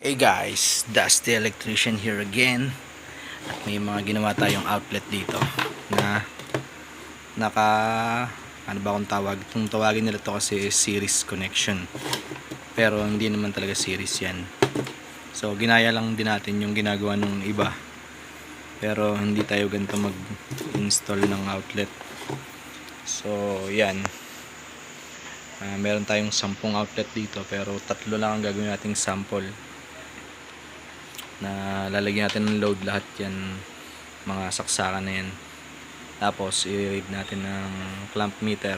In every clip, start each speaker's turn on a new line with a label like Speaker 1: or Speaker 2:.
Speaker 1: Hey guys, Dusty Electrician here again. At may mga ginawa tayong outlet dito Na Naka Ano ba kung tawag? Itong tawagin nila to kasi series connection. Pero hindi naman talaga series yan. So ginaya lang din natin yung ginagawa ng iba. Pero hindi tayo ganito mag install ng outlet. So yan. Ah, meron tayong 10 outlet dito pero tatlo lang ang gagawin nating sample na lalagyan natin ng load lahat yan mga saksakan na yan. Tapos i-read natin ng clamp meter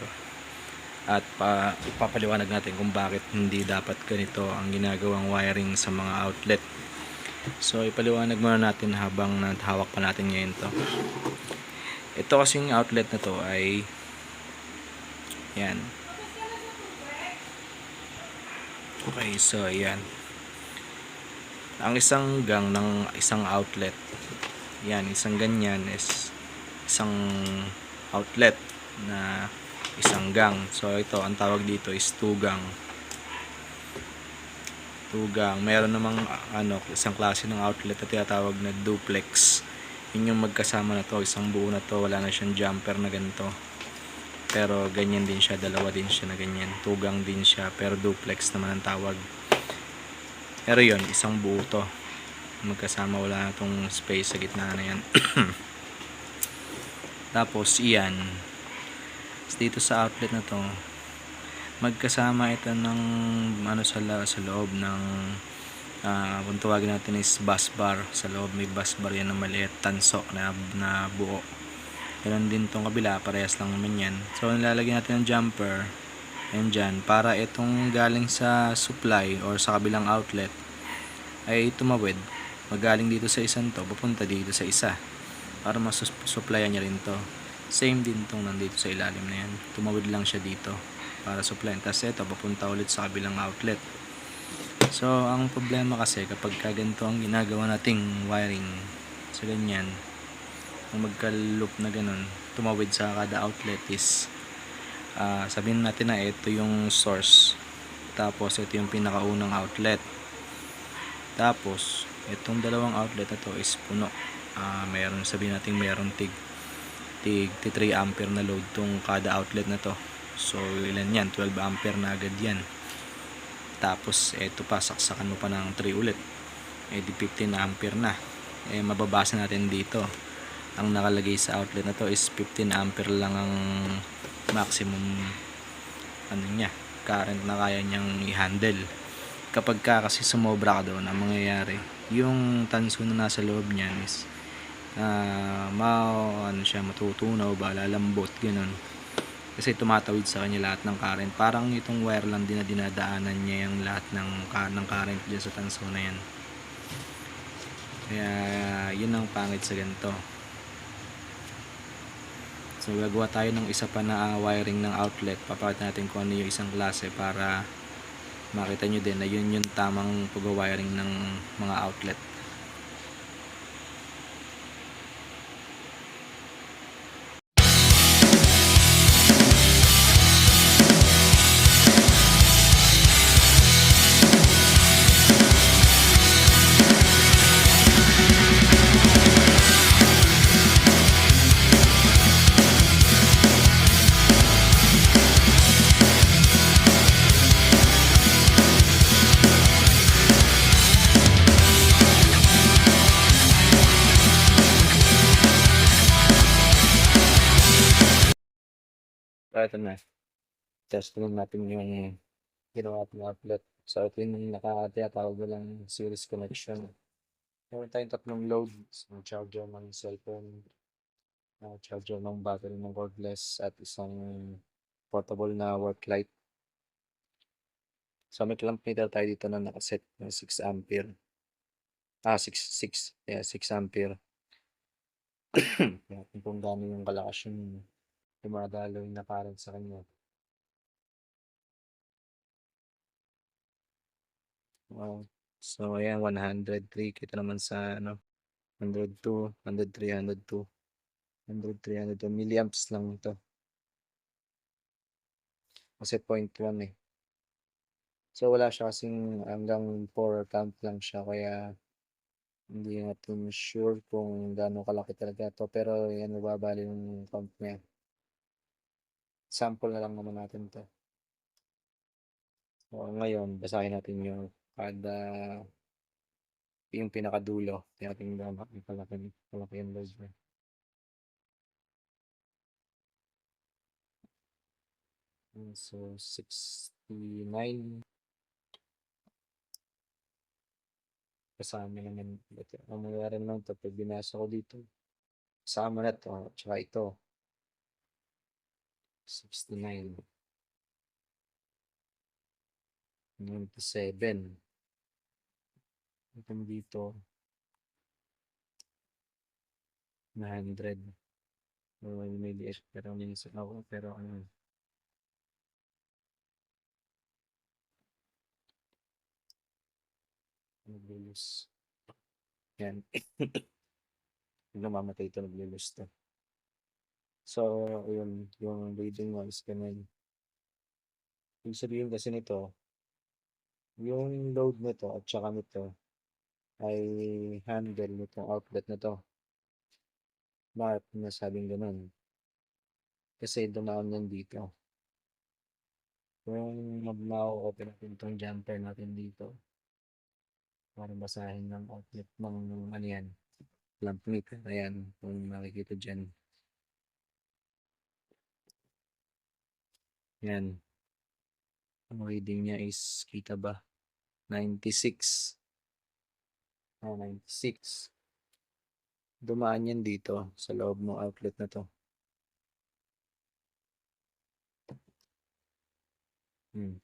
Speaker 1: at pa, ipapaliwanag natin kung bakit hindi dapat ganito ang ginagawang wiring sa mga outlet. So ipaliwanag muna natin habang hawak pa natin ngayon to. Ito kasing outlet na to ay yan. Okay, so ayan. Ang isang gang ng isang outlet. Yan, isang ganyan is isang outlet na isang gang. So ito, ang tawag dito is two gang. Two gang. Meron namang ano, isang klase ng outlet na tinatawag na duplex. Yun yung magkasama na to, isang buo na to, wala na siyang jumper na ganito. Pero ganyan din siya, dalawa din siya na ganyan. Tugang din siya, pero duplex naman ang tawag. Pero yon isang buo to. Magkasama wala na tong space sa gitna na yan. Tapos iyan. Dito sa outlet na to, magkasama ito ng ano sa, sa loob ng ah kung tawagin natin is bus bar. Sa loob may bus bar yan na maliit, tanso na, na buo. Ganun din tong kabila, parehas lang naman yan. So, nilalagyan natin ng jumper. Yan dyan. Para itong galing sa supply or sa kabilang outlet ay tumawid. Magaling dito sa isang to, papunta dito sa isa. Para masusupplyan niya rin to. Same din tong nandito sa ilalim na yan. Tumawid lang siya dito para supplyan. Tapos ito, papunta ulit sa kabilang outlet. So, ang problema kasi kapag ka ganito ang ginagawa nating wiring sa ganyan, kung magka-loop na ganun, tumawid sa kada outlet is ah, sabihin natin na ito yung source. Tapos ito yung pinakaunang outlet. Tapos itong dalawang outlet na to is puno. Ah, mayroon sabihin natin tig tig, tig 3 ampere na load tong kada outlet na to. So ilan yan? 12 ampere na agad yan. Tapos ito pa saksakan mo pa ng 3 ulit. Eh di 15 ampere na. Eh mababasa natin dito ang nakalagay sa outlet na to is 15 ampere lang ang maximum ano niya current na kaya niyang i-handle. Kapag ka kasi sumobra ka doon ang mangyayari yung tanso na nasa loob niyan is ah ma ano siya matutunaw ba lalambot ganun. Kasi tumatawid sa kanya lahat ng current. Parang itong wire lang din na dinadaanan niya yung lahat ng, ng current dyan sa tanso na yan. Kaya yun ang pangit sa ganito So gagawa tayo ng isa pa na ah, wiring ng outlet. Papakita natin kung ano yung isang klase para makita nyo din na yun yung tamang pag-wiring ng mga outlet. So ito na. Test lang natin yung ginawa natin outlet. So ito yung nakatiyatawag na lang series connection. Meron tayong tatlong load. So, charger ng cellphone, uh, charger ng battery ng cordless at isang portable na work light. So may clamp meter tayo dito na nakaset ng 6 ampere. Ah, 6, 6. Yeah, 6 ampere. Kaya kung gaano yung kalakas yung dumadaloy na current sa kanya. Wow. So, ayan, 103. Kita naman sa, ano, 102, 103, 102. 103, 102. Milliamps lang ito. Kasi 0.1 eh. So wala siya kasing hanggang 4 count lang siya kaya hindi natin sure kung gaano kalaki talaga 'to pero yan mababa yung count niya. Sample na lang naman natin 'to. So ngayon basahin natin yung kada yung pinakadulo. Tingnan natin gaano kalaki kalaki yung niya. Hmm, So 69 kasama naman ito. Ang mangyayari naman 'to pag binasa ko dito kasama na 'to tsaka ito. 69. 97. Hanggang dito 900. Oo, may liit pero minsan ako pero ano naglulus. Yan. Namamatay ito naglulus 'to. So yun, yung reading mo is ganun. Ibig sabihin kasi nito yung load nito at saka nito ay handle nitong outlet na 'to. Bakit nasabing gano'n? Kasi dumaan yan dito. Kung mag mao-open natin 'tong jumper natin dito para basahin ng outlet ng ano yan, lamp meter. Ayan, kung makikita diyan. Yan. Ang reading niya is kita ba? 96. Oh, 96. Dumaan yan dito sa loob ng outlet na 'to. Hmm.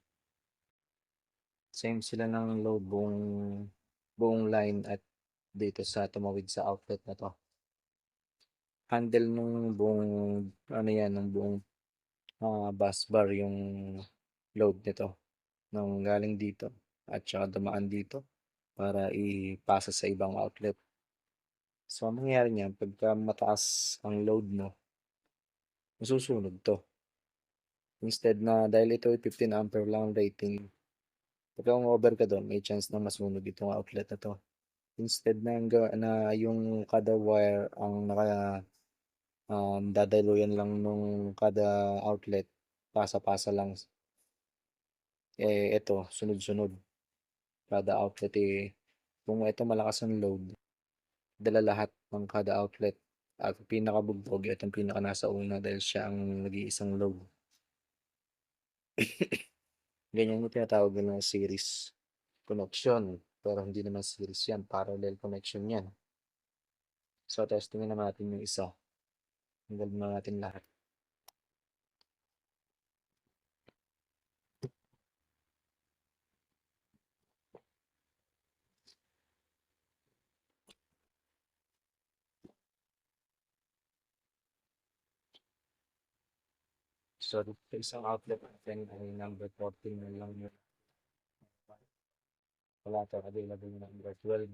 Speaker 1: Same sila ng load buong buong line at dito sa tumawid sa outlet na 'to. Handle nung buong ano yan, ng buong ah, bus bar yung load nito nung galing dito at saka dumaan dito para ipasa sa ibang outlet. So ang mangyayari niyan pagka mataas ang load mo, masusunog 'to. Instead na dahil ito ay 15 ampere lang ang rating, pagka umover ka dun may chance na masunog itong outlet na 'to. Instead na na yung kada wire ang naka um, dadaluyan lang nung kada outlet, pasa-pasa lang. Eh, ito sunod-sunod. Kada outlet, eh, kung ito malakas ang load, dala lahat ng kada outlet at pinakabugbog itong pinaka nasa una dahil siya ang nag-iisang load. Ganyan yung tinatawag na series connection. Pero hindi naman series yan, parallel connection yan. So testingin naman natin yung isa. Tanggalin na natin lahat. So dito isang outlet natin ay number 14 na lang yun. Wala ito available number 12.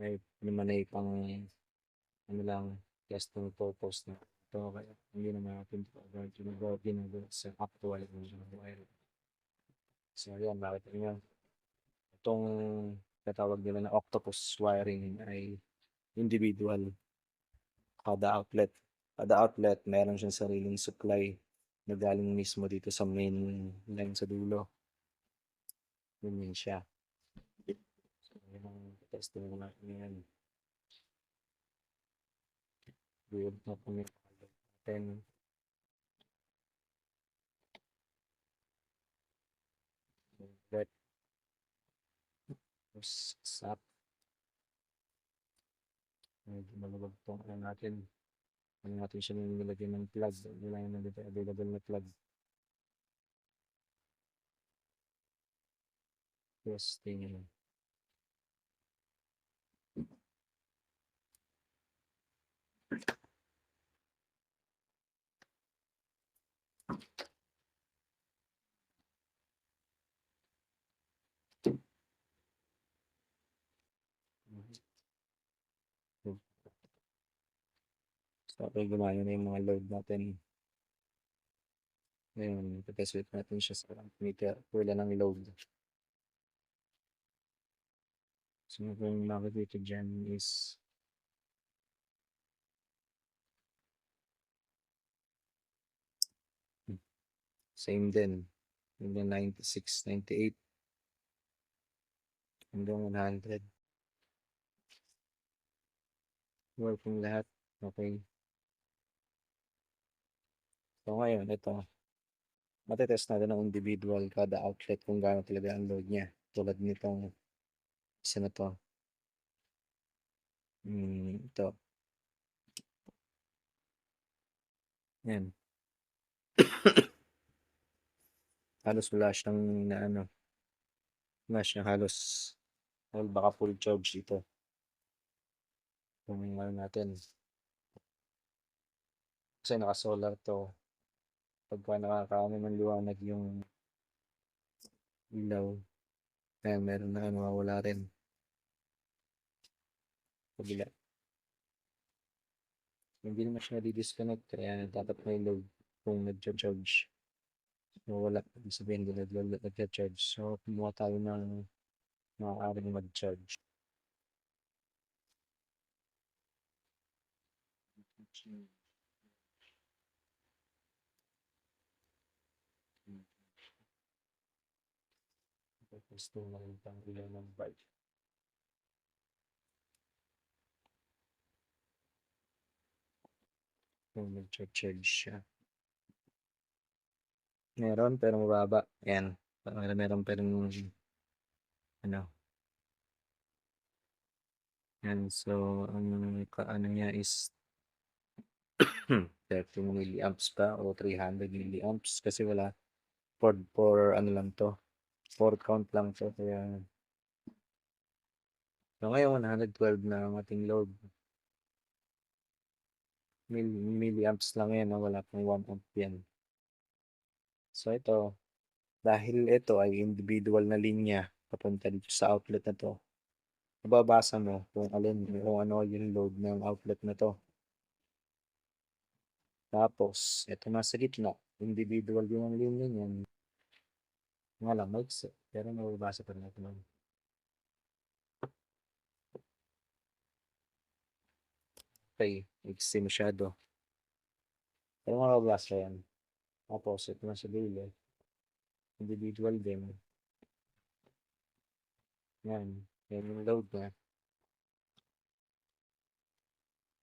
Speaker 1: May naman ay pang ano lang testing purpose na ito kaya hindi naman natin ito agad ginagawa ginagawa sa actual yung wire. So yan, bakit nyo itong katawag nila na octopus wiring ay individual kada outlet kada outlet meron siyang sariling supply na galing mismo dito sa main line sa dulo. Yun yun siya. So, yun ang testing natin ngayon. Build na po yung outlet natin. Was up. Medyo malabag tong ano natin ano natin siya nilagyan ng plug. Wala yung nandito available na plug. Testing yun. So, okay, gumaya na yung mga load natin. Ngayon, ulit natin siya sa meter wala ng load. So, kung makikita dyan is same din. Hanggang 96, 98. Hanggang 100. Working lahat. Okay. So, ngayon, ito. Matetest natin ng individual kada outlet kung gaano talaga ang load niya. Tulad nitong isa na to. Hmm, ito. Yan. halos wala siyang na ano. Wala siyang halos well, baka full charge dito. Kung ano natin. Kasi naka-solar to. Pagka nakakaano ng liwanag yung ilaw. Kaya meron na ano, wala rin. Kabila. Hindi naman siya di-disconnect kaya dapat may load kung nag-charge. So, wala. Ibig sabihin hindi nag-charge. So, kumuha tayo ng maaaring mag-charge. Gusto na rin pang ilaw ng bike. Kung nag-charge siya. Meron pero mababa. Ayan. Meron, meron pero ano. Yan. So, ang kaano niya is 30 milliamps pa o 300 milliamps kasi wala for, for ano lang to 4 count lang to kaya so ngayon 112 na ang ating load Mil, milliamps lang yan wala pang 1 amp yan so ito dahil ito ay individual na linya papunta dito sa outlet na to mababasa mo kung alin kung ano yung load ng outlet na to tapos, ito nasa gitna. Individual yung linya niyan. Nga lang, maiksi. Pero mababasa pa natin. Okay, maiksi masyado. Pero mababasa yan. Tapos, ito nasa dulo. Individual din. Yan. Yan yung load niya.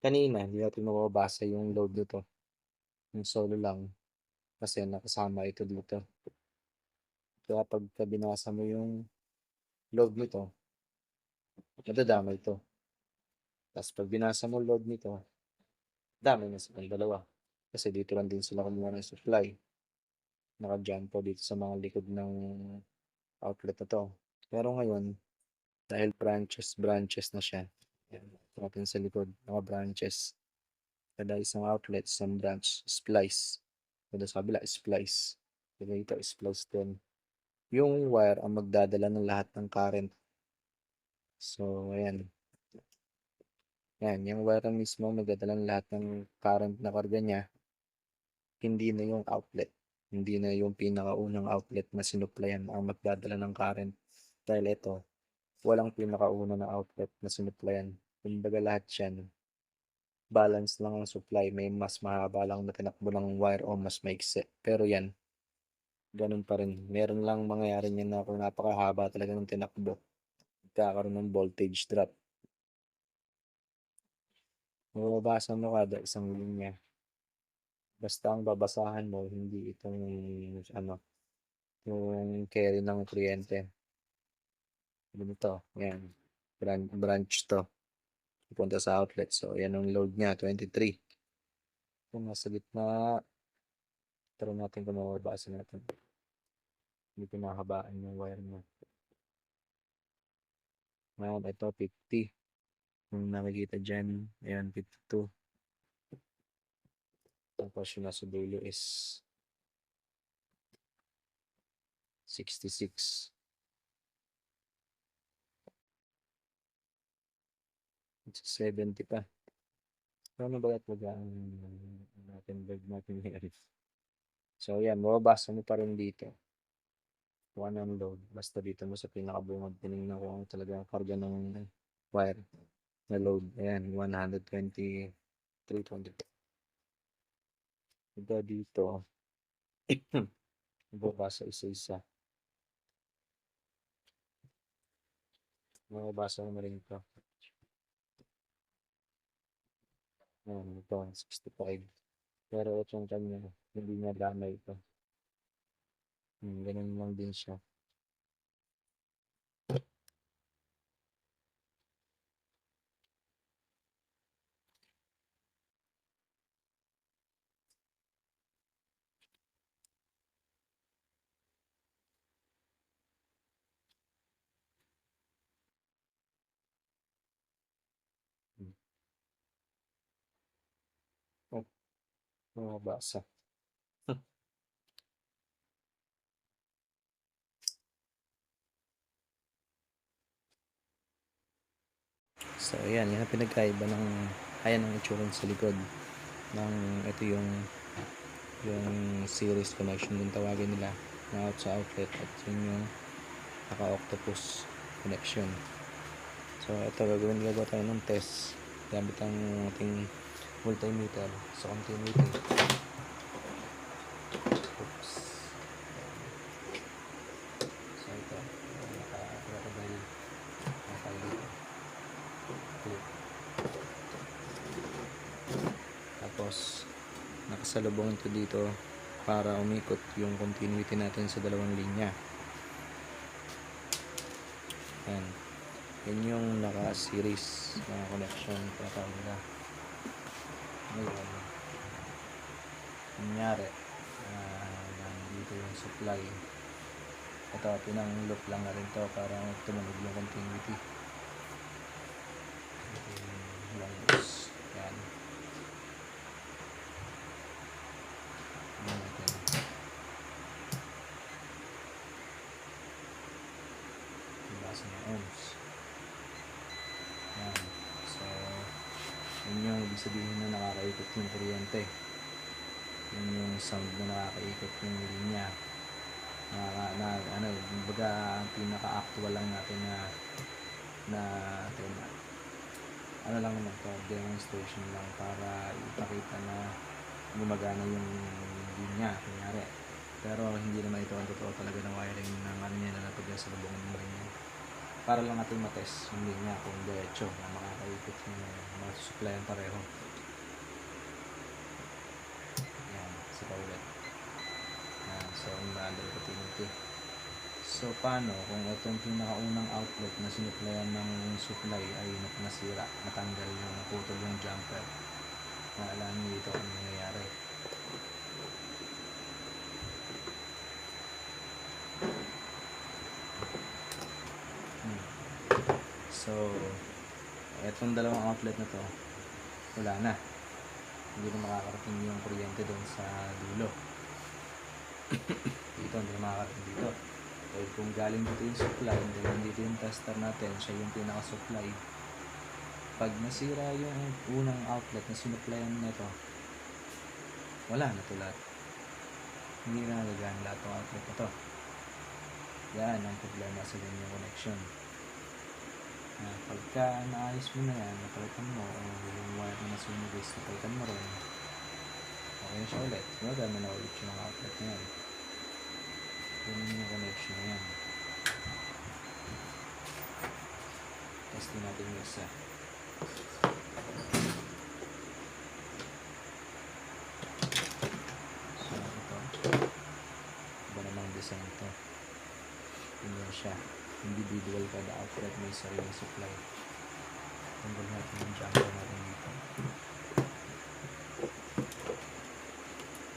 Speaker 1: Kanina, hindi natin mababasa yung load nito yung solo lang kasi nakasama ito dito. Kaya pag binasa mo yung load nito, nadadama ito. Tapos pag binasa mo load nito, dami na silang dalawa. Kasi dito lang din sila kumuha ng supply. Naka-dyan po dito sa mga likod ng outlet na to. Pero ngayon, dahil branches, branches na siya. Natin sa likod, mga branches kada isang outlet, isang branch, splice. Kada sa kabila, splice. Kada ito, splice din. Yung wire ang magdadala ng lahat ng current. So, ayan. Ayan, yung wire mismo magdadala ng lahat ng current na karga niya. Hindi na yung outlet. Hindi na yung pinakaunang outlet na sinuplayan ang magdadala ng current. Dahil ito, walang pinakauna na outlet na sinuplayan. Kumbaga lahat yan, balance lang ang supply. May mas mahaba lang na tinakbo ng wire o mas maiksi. Pero yan, ganun pa rin. Meron lang mangyayari niyan na kung napakahaba talaga ng tinakbo. Kakaroon ng voltage drop. Mababasa mo kada isang linya. Basta ang babasahan mo, hindi itong ano, yung carry ng kliyente. Ganito, yan. Branch, branch to pupunta sa outlet. So, yan ang load niya, 23. Kung nasa gitna, tara natin kung mababasa natin. Hindi pinahabaan yung wire niya. Ngayon, ito, 50. Kung nakikita dyan, ayan, 52. Tapos yung nasa dulo is 66. 70 pa. Paano ba at ang natin bag natin yan? So, yan, mababasa mo pa rin dito. One on load. Basta dito mo sa pinakabungad, tinignan ko ang karga ng wire na load. Ayan, 120, 320. Ito dito. Mababasa isa-isa. Mababasa mo rin ito. Ayan, ito, 65. Pero itong kanya, hindi niya damay ito. Hmm, ganun lang din siya. Hmm. Oh, mababasa. So, ayan, yan ang pinagkaiba ng, ayan ang itsura sa likod ng, ito yung, yung series connection yung tawagin nila na out sa outlet at yun yung naka-octopus connection. So, ito gagawin gagawa tayo ng test gamit ang ating multimeter sa continuity. Oops. So, ito, naka-crocodile naka dito. Clip. Tapos, nakasalubong ito dito para umikot yung continuity natin sa dalawang linya. Yan. Yan yung naka-series na connection para nila. Ngayon, nangyari, ah, nandito yung supply. Ito, pinang-loop lang na rin to para tumunog yung continuity. Ito yung lungs. Yan. Yan natin. Ibasa ng ohms. Yan. So, yun yung ibig sabihin na nakakaikot yung kuryente. Yun yung sound na nakakaikot yung linya. Na, na, ano, baga, ang pinaka-actual lang natin na na, na ano lang naman to, demonstration lang para ipakita na gumagana yung linya, kunyari. Pero hindi naman ito ang totoo talaga ng wiring ng ano niya na napagyan sa lubong ng linya. Para lang natin matest yung linya kung diretso na makakaikot yung mga susuplayan pareho. Yan, sa paulit. Yan, so ang under continuity. So paano kung itong pinakaunang outlet na sinuplayan ng supply ay nasira, natanggal yung naputol yung jumper. Na alam niyo dito kung nangyayari. Hmm. So, etong dalawang outlet na to, wala na. Hindi na makakarating yung kuryente doon sa dulo. dito, hindi na makakarating dito. Eh, kung galing dito yung supply, then dito yung tester natin, siya yung pinaka-supply. Pag nasira yung unang outlet na sinuplayan nito, wala na to lahat. Hindi na nagagana lahat ng outlet na to. Yan ang problema sa ganyang connection. Ah, pagka naayos mo na yan, napalitan mo, o yung wire na nasunog is napalitan mo rin, okay na siya ulit. Gumagana na ulit yung mga outlet na yan. Ganun yung connection na yan. Testing natin yung isa. So, ito. Iba namang design to. Ganyan siya. Individual kada outlet may sariling supply. Tanggal natin yung jumper natin dito.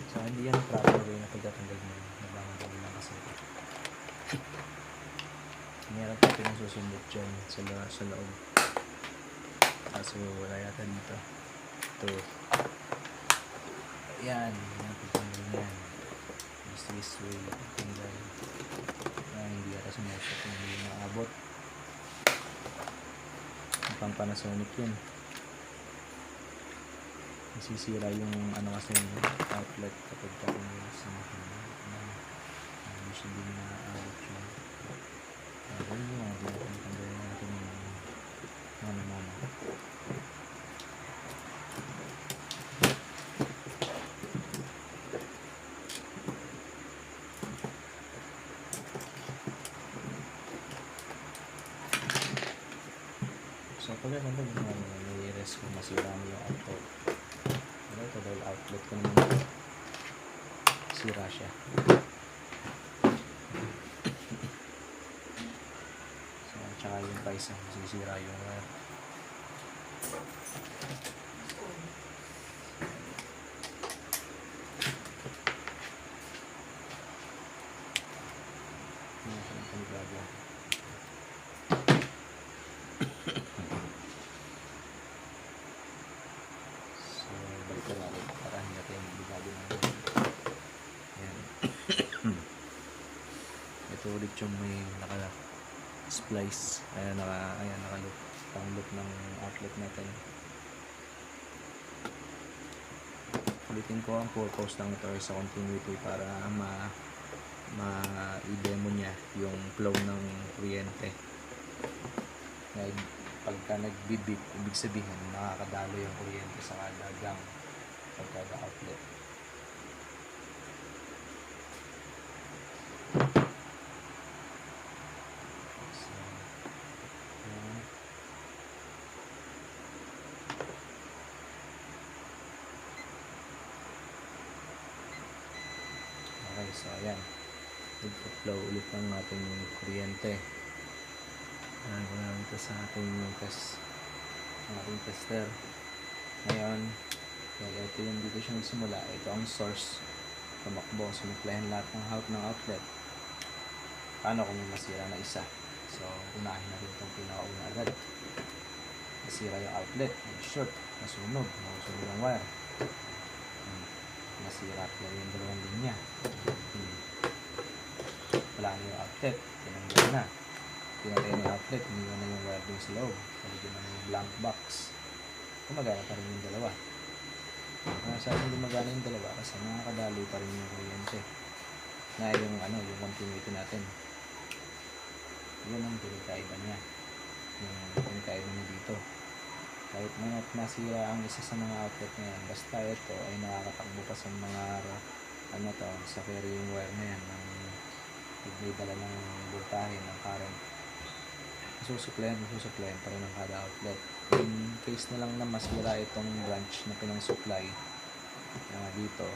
Speaker 1: So, hindi yan proper way na pagtatanggal mo. Nabangan lang kasi. Meron pa pinasusunod dyan sa, lo- sa loob. Kaso wala yata dito. Ito. Ayan. Yan. Pagtanggal niyan. This way. Pagtanggal. Yata sumusok. Hindi maabot. Ang pang Panasonic yun. Nasisira yung ano kasi yung outlet kapag ka sa makina. Na, na usually na-out yun. Uh, yun yung mga ginagawa tanggalin natin yung ano muna. So pag ano yung mga may risk kung masira mo yung outlet. Pero ito dahil outlet ko naman. Sira siya. So tsaka yung pa isa masisira yung wire. Ano siya ng panigado. So, balik ko natin para hindi natin bigado natin. Ayan. Ito ulit yung may naka splice. Ayan, naka, ayan, naka loop. Pang loop ng outlet natin. Ulitin ko ang purpose ng ito sa continuity para ma ma i-demo niya yung flow ng kuryente. Ngayon, pagka nagbibip, ibig sabihin nakakadalo yung kuryente sa kada gang kada outlet. So, yan. Okay, so ayan. Nagpa-flow ulit ang ating kuryente. Ayan ko na ito sa ating test ating tester. Ngayon, ito yung dito siya nagsimula. Ito ang source. Tumakbo. Sumiklahin lahat ng out ng outlet. Paano kung may masira na isa? So, unahin natin itong pinakauna agad. Nasira yung outlet. Nag-short. Nasunog. Nasunog ang wire. Hmm. Nasira pala yung dalawang linya. Wala yung outlet. Tinanggal na pinatay na yung outlet, iniwan na yung wire dun sa loob. Paligyan na yung blank box. Gumagana pa rin yung dalawa. Kaya sa akin gumagana yung dalawa kasi nakakadalo pa rin yung kuryente. Na yung ano, yung continuity natin. Yun ang pinagkaiba niya. Yung pinagkaiba niya dito. Kahit na nasira ang isa sa mga outlet na yan, basta ito ay nakakatakbo pa sa mga ano to, sa carrying wire na yan ng may dala ng voltahe ng current susuplayan, susuplayan pa rin ang kada outlet. In case na lang na masira itong branch na pinang-supply uh, dito,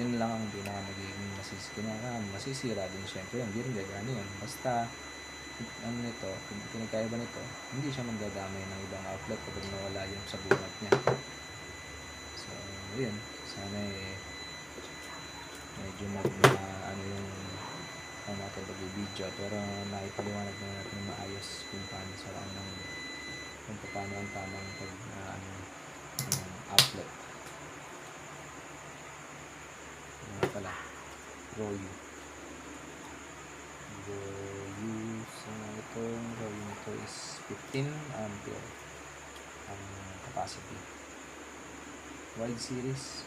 Speaker 1: yun lang ang pinaka nagiging masis kinaka, masisira din syempre hindi rin gagana yun. Basta, ano nito, pinagkaiba nito, hindi siya magdadamay ng ibang outlet kapag nawala yung sa bungat niya. So, yun. Sana eh, medyo mag, ano yung ang natin pag-video pero naipaliwanag na natin maayos kung paano sa ang ng kung paano ang tamang pag uh, ano, ng outlet. Ano nga pala. Royu Royu so itong Royu nito is 15 ampere ang capacity. Wide series.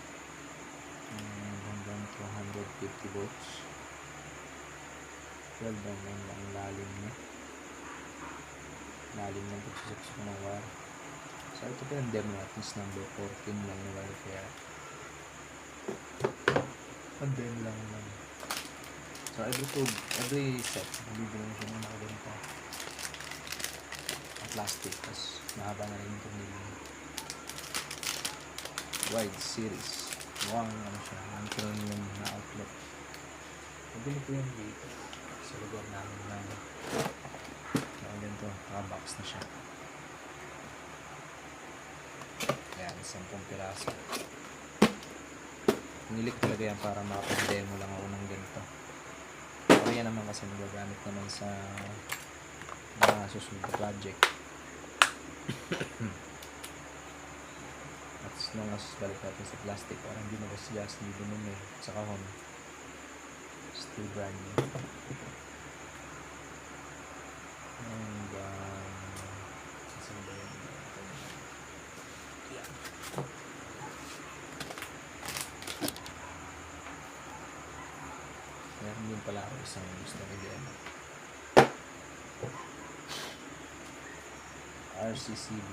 Speaker 1: Um, hanggang 250 volts 12 naman ang lalim niya lalim ng pagsusuksok ng wire so ito po yung demo natin is number 14 lang na wire kaya. Ang demo lang naman. So every tube every set bibili mo siya ng mga ganito. Ang plastic tapos mahaba na rin yung tornilyo niya. wide series. Mukhang ano siya ang premium na outlet Nabili ko yan dito sa lugar namin na na ganito, naka-box na siya. Ayan, 10 piraso. Pinilik talaga yan para makapag-demo lang ako ng ganito. Yan naman kasi magagamit naman sa mga susunod na project. At long as balik natin sa plastic para hindi magasgas, hindi dumumi sa kahon. Still brand new. And, um, saan ba yun? Meron din pala ako isang gusto ko din. RCCB.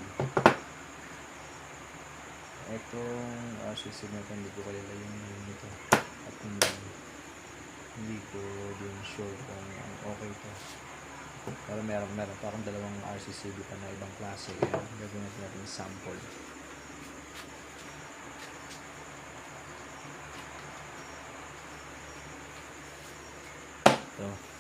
Speaker 1: Itong RCCB na ito, hindi ko kalila yung nito. At yung hindi ko din sure kung okay to. Pero meron, meron pa akong dalawang RCCB pa na ibang klase. Kaya gagawin natin sample. Ito.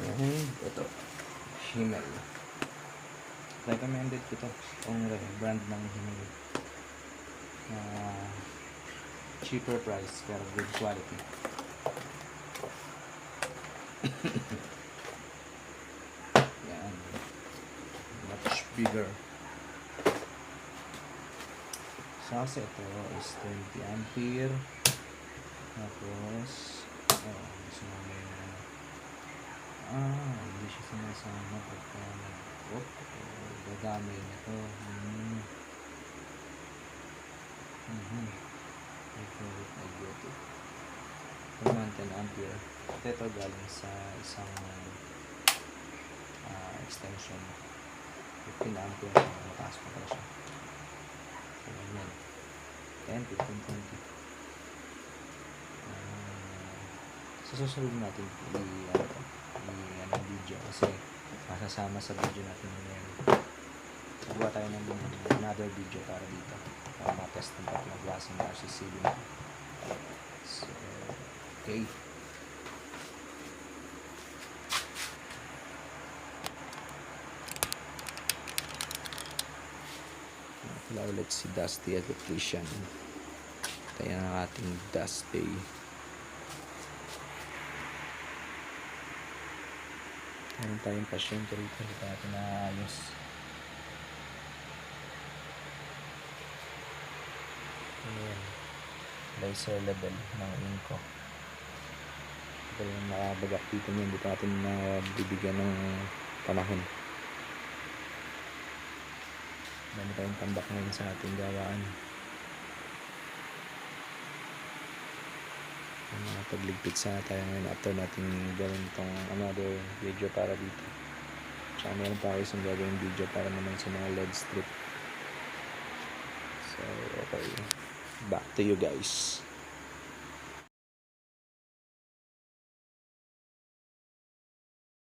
Speaker 1: Mhm, Ito. Himmel. Recommended ko to. Ang re- brand ng Himmel. Ah, cheaper price pero good quality. Yan. Much bigger. So, kasi ito is 20 ampere. Tapos, oh, gusto ano, Ah, hindi siya sumasama pagka nag-op o gagamay na to. Hmm. Feel it, I get it. Per month 10 ampere. Ito galing sa isang ah, extension. 15 ampere mataas pa pala siya. So, ganyan. 10, 15, 20. Ah, sa susunod natin i to, i ano video kasi masasama sa video natin ngayon. Gawa tayo ng another video para dito para matest ng tatlong klaseng RCCB na. So, okay. Wala ulit si Dusty Electrician. Tayo ang ating Dusty. Meron tayong pasyente rito. Hindi natin naayos. Ayan. Laser level ng inko. Yung nakabagak dito niya. Hindi natin nabibigyan ng panahon. Dami tayong tambak ngayon sa ating gawaan. Mga pagligpit sana tayo ngayon after natin gawin itong another video para dito. Tsaka meron pa ako isang gagawin video para naman sa mga LED strip. So, okay. Back to you guys.